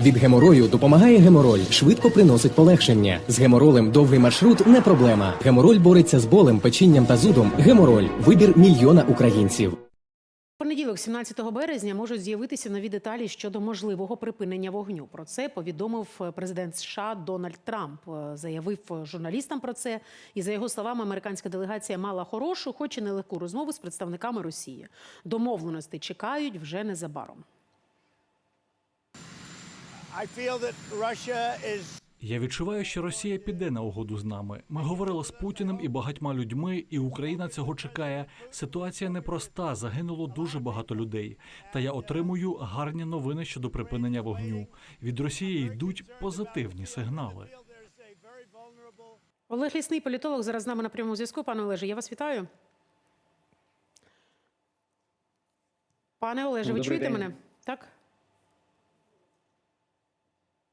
Від геморою допомагає гемороль, швидко приносить полегшення. З геморолем довгий маршрут не проблема. Гемороль бореться з болем, печінням та зудом. Гемороль вибір мільйона українців. Понеділок, 17 березня, можуть з'явитися нові деталі щодо можливого припинення вогню. Про це повідомив е, президент США Дональд Трамп. Е, Заявив журналістам про це. І за його словами, американська делегація мала хорошу, хоч і нелегку розмову з представниками Росії. Домовленостей чекають вже незабаром. Я відчуваю, що Росія піде на угоду з нами. Ми говорили з Путіним і багатьма людьми, і Україна цього чекає. Ситуація непроста, загинуло дуже багато людей. Та я отримую гарні новини щодо припинення вогню. Від Росії йдуть позитивні сигнали. Олег Лісний, політолог, зараз з нами на прямому зв'язку. Пане Олеже, я вас вітаю. Пане Олеже, ви Добрий чуєте день. мене? Так?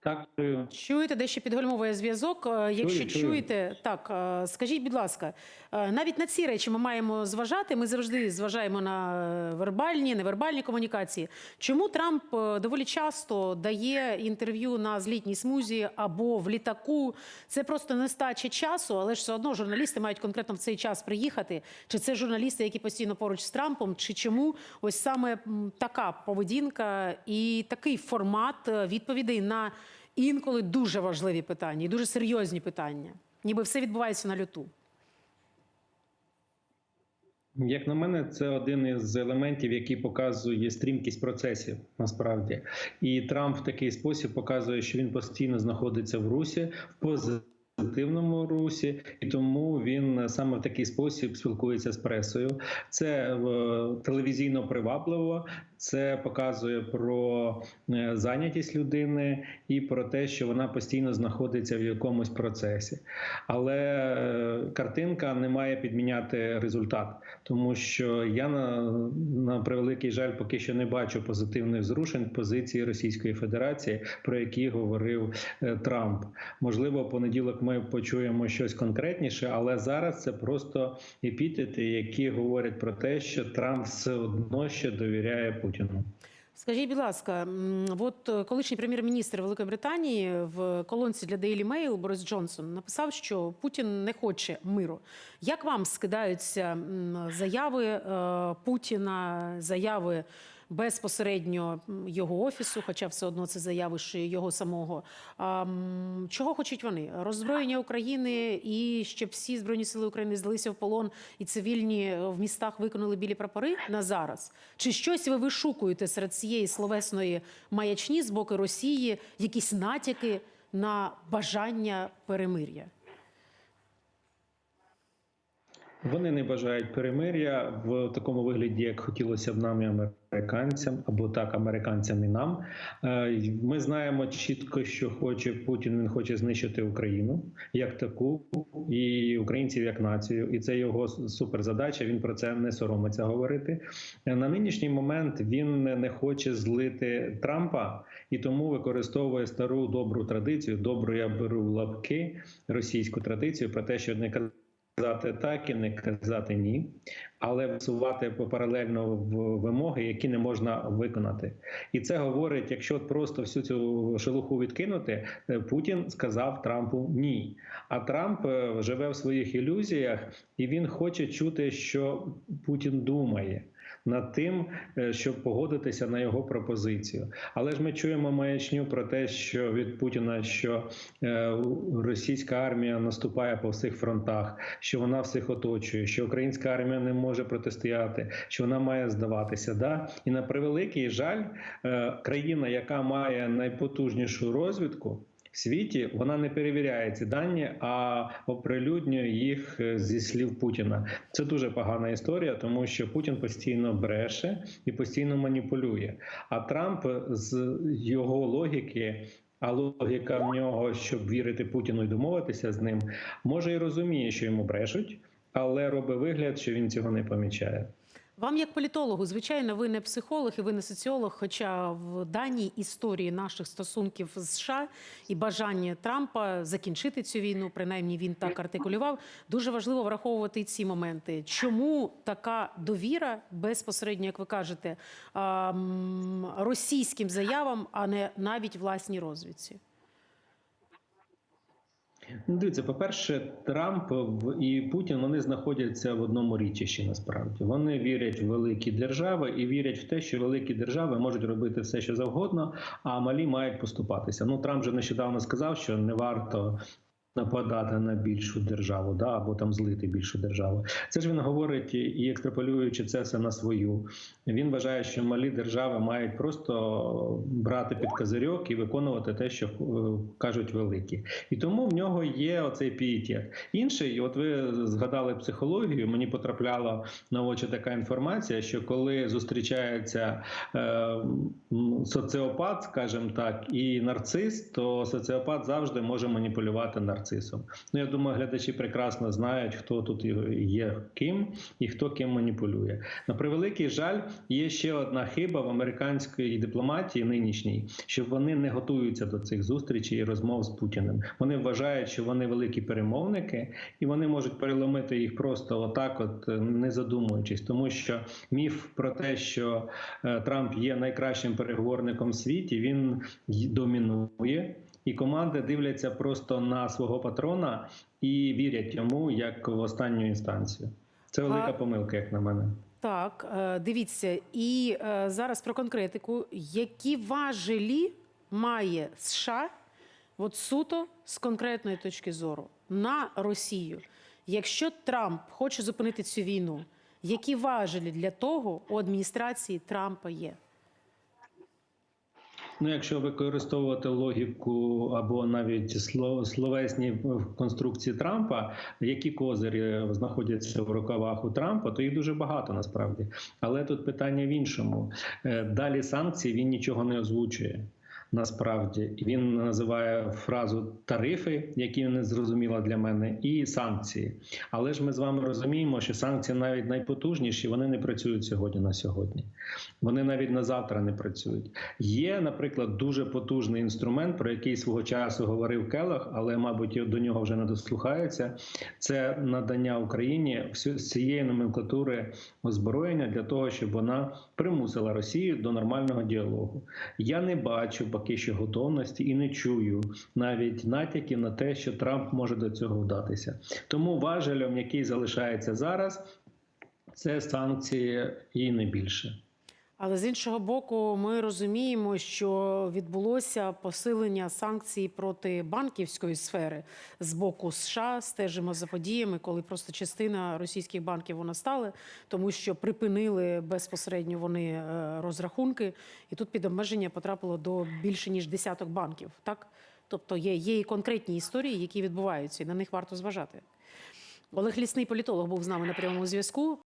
Так, чую. Чуєте, дещо підгальмовує зв'язок. Е, Якщо чую. чуєте, так е, скажіть, будь ласка, е, навіть на ці речі ми маємо зважати. Ми завжди зважаємо на вербальні, невербальні комунікації. Чому Трамп доволі часто дає інтерв'ю на злітній смузі або в літаку? Це просто нестача часу, але ж все одно журналісти мають конкретно в цей час приїхати. Чи це журналісти, які постійно поруч з Трампом, чи чому ось саме така поведінка і такий формат відповідей на інколи дуже важливі питання і дуже серйозні питання. Ніби все відбувається на люту. Як на мене, це один із елементів, який показує стрімкість процесів насправді. І Трамп в такий спосіб показує, що він постійно знаходиться в русі в позитивному русі, і тому він саме в такий спосіб спілкується з пресою. Це е, телевізійно привабливо. Це показує про е, зайнятість людини і про те, що вона постійно знаходиться в якомусь процесі. Але е, картинка не має підміняти результат, тому що я на, на превеликий жаль поки що не бачу позитивних зрушень позиції Російської Федерації, про які говорив е, Трамп. Можливо, понеділок ми почуємо щось конкретніше, але зараз це просто епітети, які говорять про те, що Трамп все одно ще довіряє Путіну. Скажіть, будь ласка, от е, колишній прем'єр-міністр Великої Британії в колонці для Daily Mail Борис Джонсон написав, що Путін не хоче миру. Як вам скидаються заяви е, Путіна, заяви безпосередньо його офісу, хоча все одно це заяви ж його самого. Чого хочуть вони? Роззброєння України і щоб всі збройні сили України здалися в полон і цивільні в містах виконали білі прапори на зараз? Чи щось ви вишукуєте серед цієї словесної маячні з боку Росії, якісь натяки на бажання перемир'я? Вони не бажають перемир'я в такому вигляді, як хотілося б нам і американцям, або так американцям і нам. Е, Ми знаємо чітко, що хоче Путін. Він хоче знищити Україну як таку, і українців як націю. І це його суперзадача. Він про це не соромиться говорити. Е, На нинішній момент він не хоче злити Трампа і тому використовує стару добру традицію. Добру я беру лапки російську традицію про те, що не казати так і не казати ні, але висувати паралельно в вимоги, які не можна виконати. І це говорить, якщо просто всю цю шелуху відкинути, е, Путін сказав Трампу ні. А Трамп е, живе в своїх ілюзіях, і він хоче чути, що Путін думає. Над тим, е, щоб погодитися на його пропозицію, але ж ми чуємо маячню про те, що від Путіна що е, російська армія наступає по всіх фронтах, що вона всіх оточує, що українська армія не може протистояти, що вона має здаватися. Да? І на превеликий жаль, е, країна, яка має найпотужнішу розвідку. В світі вона не перевіряє ці дані, а оприлюднює їх е, зі слів Путіна. Це дуже погана історія, тому що Путін постійно бреше і постійно маніпулює. А Трамп з його логіки. А логіка в нього, щоб вірити Путіну і домовитися з ним, може і розуміє, що йому брешуть, але робить вигляд, що він цього не помічає. Вам, як політологу, звичайно, ви не психолог і ви не соціолог. Хоча в даній історії наших стосунків з США і бажання Трампа закінчити цю війну, принаймні він так артикулював, дуже важливо враховувати ці моменти. Чому така довіра безпосередньо, як ви кажете, російським заявам, а не навіть власній розвідці? Ну, Дивіться, по-перше, Трамп в- і Путін вони знаходяться в одному річищі. Насправді вони вірять в великі держави і вірять в те, що великі держави можуть робити все, що завгодно, а малі мають поступатися. Ну Трамп же нещодавно сказав, що не варто. Нападати на більшу державу, да, або там злити більшу державу. Це ж він говорить і- екстраполюючи це все на свою. Він вважає, що малі держави мають просто брати під козирьок і виконувати те, що е, кажуть великі. І тому в нього є оцей пієтет. Інший, от ви згадали психологію, мені потрапляла на очі така інформація, що коли зустрічається е, соціопат, скажімо так, і нарцис, то соціопат завжди може маніпулювати нарцисом. Ну я думаю, глядачі прекрасно знають, хто тут є ким і хто ким маніпулює. На превеликий жаль, є ще одна хиба в американській дипломатії нинішній, що вони не готуються до цих зустрічей і розмов з Путіним. Вони вважають, що вони великі перемовники, і вони можуть переломити їх просто отак, от е, не задумуючись, тому що міф про те, що е, Трамп є найкращим переговорником в світі, він домінує. І команди дивляться просто на свого патрона і вірять йому як в останню інстанцію. Це велика А- помилка, як на мене. Так, е, дивіться, і е, зараз про конкретику. Які важелі має США, от суто з конкретної точки зору, на Росію? Якщо Трамп хоче зупинити цю війну, які важелі для того у адміністрації Трампа є? Ну, якщо використовувати логіку або навіть словесні конструкції Трампа, які козирі знаходяться в рукавах у Трампа, то їх дуже багато насправді. Але тут питання в іншому. Е, Далі санкції він нічого не озвучує. Насправді він називає фразу тарифи, які не зрозуміла для мене, і санкції. Але ж ми з вами розуміємо, що санкції навіть найпотужніші вони не працюють сьогодні на сьогодні. Вони навіть на завтра не працюють. Є, наприклад, дуже потужний інструмент, про який свого часу говорив Келах, але, мабуть, до нього вже не дослухаються. Це надання Україні всієї номенклатури озброєння для того, щоб вона примусила Росію до нормального діалогу. Я не бачу поки що готовності і не чую навіть натяків на те, що Трамп може до цього вдатися. Тому важелем, який залишається зараз, це санкції і не більше. Але з іншого боку, ми розуміємо, що відбулося посилення санкцій проти банківської сфери з боку США. Стежимо за подіями, коли просто частина російських банків вона стали, тому що припинили безпосередньо вони е, розрахунки, і тут під обмеження потрапило до більше ніж десяток банків. Так, тобто є, є і конкретні історії, які відбуваються, і на них варто зважати. Олег Лісний політолог був з нами на прямому зв'язку.